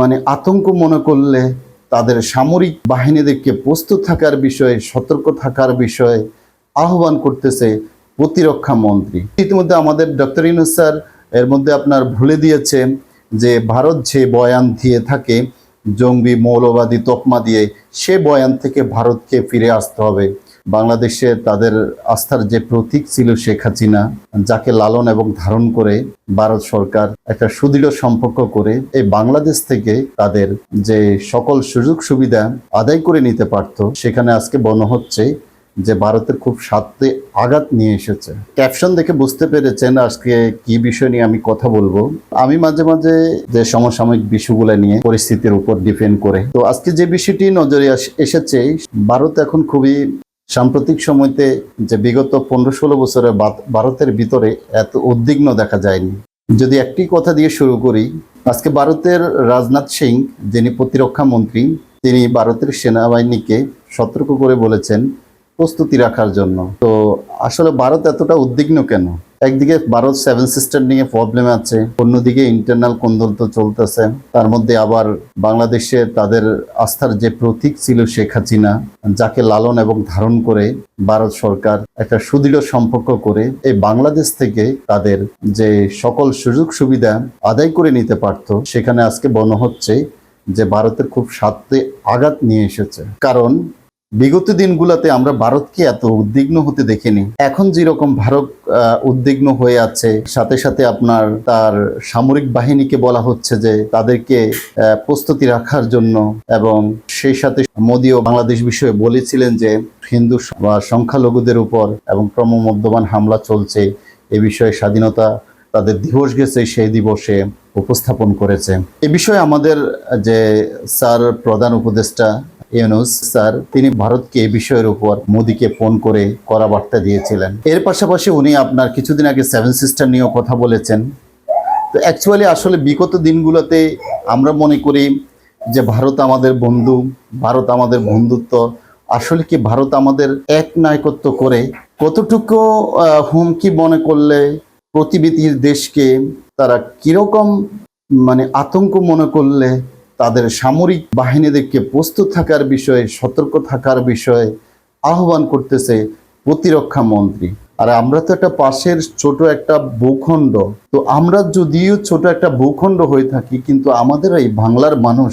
মানে আতঙ্ক মনে করলে তাদের সামরিক বাহিনীদেরকে প্রস্তুত থাকার বিষয়ে, সতর্ক থাকার বিষয়ে আহ্বান করতেছে প্রতিরক্ষা মন্ত্রী। ইতিমধ্যে আমাদের ডক্টর ইনুস স্যার এর মধ্যে আপনার ভুলে দিয়েছে যে ভারত যে বয়ান দিয়ে থাকে, জঙ্গি মৌলবাদী তকমা দিয়ে, সে বয়ান থেকে ভারতকে ফিরে আসতে হবে। বাংলাদেশে তাদের আস্থার যে প্রতীক ছিল শেখ হাসিনা, যাকে লালন এবং ধারণ করে ভারত সরকার একটা সুদৃঢ় সম্পর্ক করে এই বাংলাদেশ থেকে তাদের যে সকল সুযোগ সুবিধা আদায় করে নিতে পারত, সেখানে আজকে মনে হচ্ছে যে ভারতের খুব স্বার্থে আঘাত নিয়ে এসেছে। ক্যাপশন দেখে বুঝতে পেরেছেন আজকে কি বিষয় নিয়ে আমি কথা বলব। আমি মাঝে মাঝে যে সমসাময়িক বিষয়গুলো নিয়ে পরিস্থিতির উপর ডিপেন্ড করে। তো আজকে যে বিষয়টি নজরে এসেছে, ভারত এখন খুবই সাম্প্রতিক সময়তে যে বিগত পনেরো ষোলো বছরে ভারতের ভিতরে এত উদ্বিগ্ন দেখা যায়নি। যদি একটি কথা দিয়ে শুরু করি, আজকে ভারতের রাজনাথ সিং, যিনি প্রতিরক্ষা মন্ত্রী, তিনি ভারতের সেনাবাহিনীকে সতর্ক করে বলেছেন প্রস্তুতি রাখার জন্য। তো আসলে ভারত এতটা উদ্বিগ্ন কেন? একদিকে ভারত সেভেন সিস্টার নিয়ে প্রবলেম আছে, অন্যদিকে ইন্টারনাল কোন্দল তো চলতেছে। তার মধ্যে আবার বাংলাদেশে তাদের আস্থার যে প্রতীক ছিল শেখ হাসিনা, যাকে লালন এবং ধারণ করে ভারত সরকার একটা সুদৃঢ় সম্পর্ক করে এই বাংলাদেশ থেকে তাদের যে সকল সুযোগ সুবিধা আদায় করে নিতে পারত, সেখানে আজকে মনে হচ্ছে যে ভারতের খুব স্বার্থে আঘাত নিয়ে এসেছে। কারণ বিগত দিনগুলোতে আমরা ভারতকে এত উদ্বিগ্ন হতে দেখিনি। এখন যেরকম ভারত উদ্বিগ্ন হয়ে আছে, সাথে সাথে আপনার তার সামরিক বাহিনীকে বলা হচ্ছে যে তাদেরকে প্রস্তুতি রাখার জন্য এবং সেই সাথে মোদীও বাংলাদেশ বিষয়ে বলেছিলেন যে হিন্দু বা সংখ্যালঘুদের উপর এবং ক্রমবর্ধমান হামলা চলছে, এ বিষয়ে স্বাধীনতা তাদের দিবস গেছে, সেই দিবসে উপস্থাপন করেছে। এ বিষয়ে আমাদের যে স্যার প্রধান উপদেষ্টা ইউনুস, স্যার, তিনি ভারতকে এই বিষয়ের উপর মোদীকে ফোন করে করা বার্তা দিয়েছিলেন। এর পাশাপাশি উনি আপনার কিছুদিন আগে সেভেন সিস্টার নিয়েও কথা বলেছেন। তো অ্যাকচুয়ালি আসলে বিগত দিনগুলোতে আমরা মনে করি যে ভারত আমাদের বন্ধু, ভারত আমাদের বন্ধুত্ব, আসলে কি ভারত আমাদের এক নায়কত্ব করে? কতটুকু হুমকি মনে করলে প্রতিবেশীর দেশকে তারা কীরকম মানে আতঙ্ক মনে করলে তাদের সামরিক বাহিনীদেরকে প্রস্তুত থাকার বিষয়ে, সতর্ক থাকার বিষয়ে আহ্বান করতেছে প্রতিরক্ষা মন্ত্রী। আর আমরা তো একটা পাশের ছোট একটা ভূখণ্ড। তো আমরা যদিও ছোট একটা ভূখণ্ড হয়ে থাকি, কিন্তু আমাদের এই বাংলার মানুষ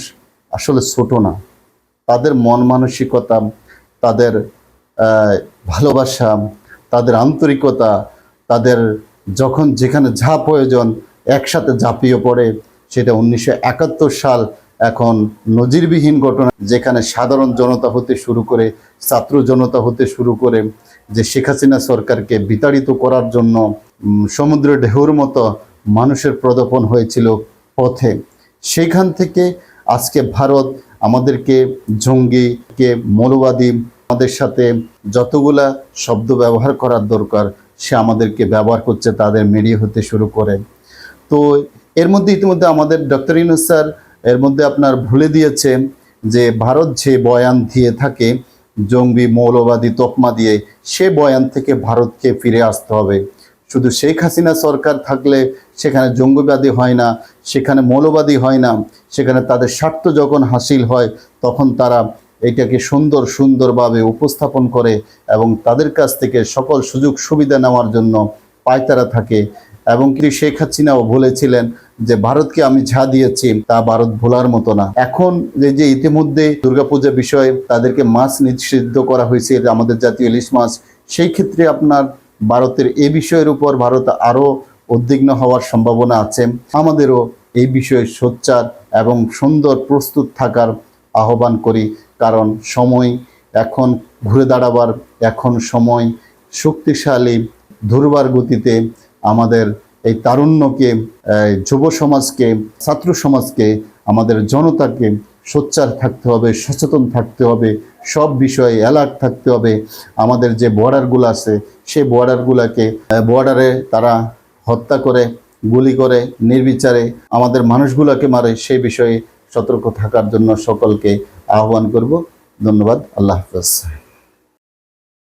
আসলে ছোট না। তাদের মন মানসিকতা, তাদের ভালোবাসা, তাদের আন্তরিকতা, তাদের যখন যেখানে যা প্রয়োজন একসাথে ঝাঁপিয়ে পড়ে, সেটা উনিশশো একাত্তর সাল এখন নজিরবিহীন ঘটনা যেখানে সাধারণ জনতা হতে শুরু করে ছাত্র জনতা হতে শুরু করে যে শেখ হাসিনা সরকারকে বিতাড়িত করার জন্য উম, সমুদ্রের ঢেউর মতো মানুষের প্রদপন হয়েছিল পথে। সেখান থেকে আজকে ভারত আমাদেরকে জঙ্গিকে মৌলবাদী আমাদের সাথে যতগুলা শব্দ ব্যবহার করার দরকার সে আমাদেরকে ব্যবহার করছে তাদের মিডিয়া হতে শুরু করে। তো এর মধ্যে ইতিমধ্যে আমাদের ডক্টর ইনুস স্যার এর মধ্যে আপনার ভুলে দিয়েছে যে ভারত যে বয়ান দিয়ে থাকে, জঙ্গি মৌলবাদী তকমা দিয়ে, সে বয়ান থেকে ভারতকে ফিরে আসতে হবে। শুধু শেখ হাসিনা সরকার থাকলে সেখানে জঙ্গিবাদী হয় না, সেখানে মৌলবাদী হয় না, সেখানে তাদের স্বার্থ যখন হাসিল হয়, তখন তারা এটাকে সুন্দর সুন্দরভাবে উপস্থাপন করে এবং তাদের কাছ থেকে সকল সুযোগ সুবিধা নেওয়ার জন্য পায়তারা থাকে। এবং কিন্তু শেখ হাসিনাও বলেছিলেন যে ভারতকে আমি যা দিয়েছি, তা ভারত ভোলার মতো না। এখন যে যে ইতিমধ্যে দুর্গাপূজা বিষয়ে তাদেরকে মাছ নিষিদ্ধ করা হয়েছে আমাদের জাতীয় ইলিশ মাছ, সেই ক্ষেত্রে আপনার ভারতের এই বিষয়ের উপর ভারত আরও উদ্বিগ্ন হওয়ার সম্ভাবনা আছে। আমাদেরও এই বিষয়ে সোচ্চার এবং সুন্দর প্রস্তুত থাকার আহ্বান করি, কারণ সময় এখন ঘুরে দাঁড়াবার, এখন সময় শক্তিশালী দুর্বার গতিতে আমাদের এই তারুণ্যকে যুব সমাজকে, ছাত্র সমাজকে, আমাদের জনতাকে সোচ্চার থাকতে হবে, সচেতন থাকতে হবে, সব বিষয়ে অ্যালার্ট থাকতে হবে। আমাদের যে বর্ডারগুলো আছে, সেই বর্ডারগুলোকে বর্ডারে তারা হত্যা করে, গুলি করে, নির্বিচারে আমাদের মানুষগুলোকে মারে, সেই বিষয়ে সতর্ক থাকার জন্য সকলকে আহ্বান করব। ধন্যবাদ। আল্লাহ হাফেজ।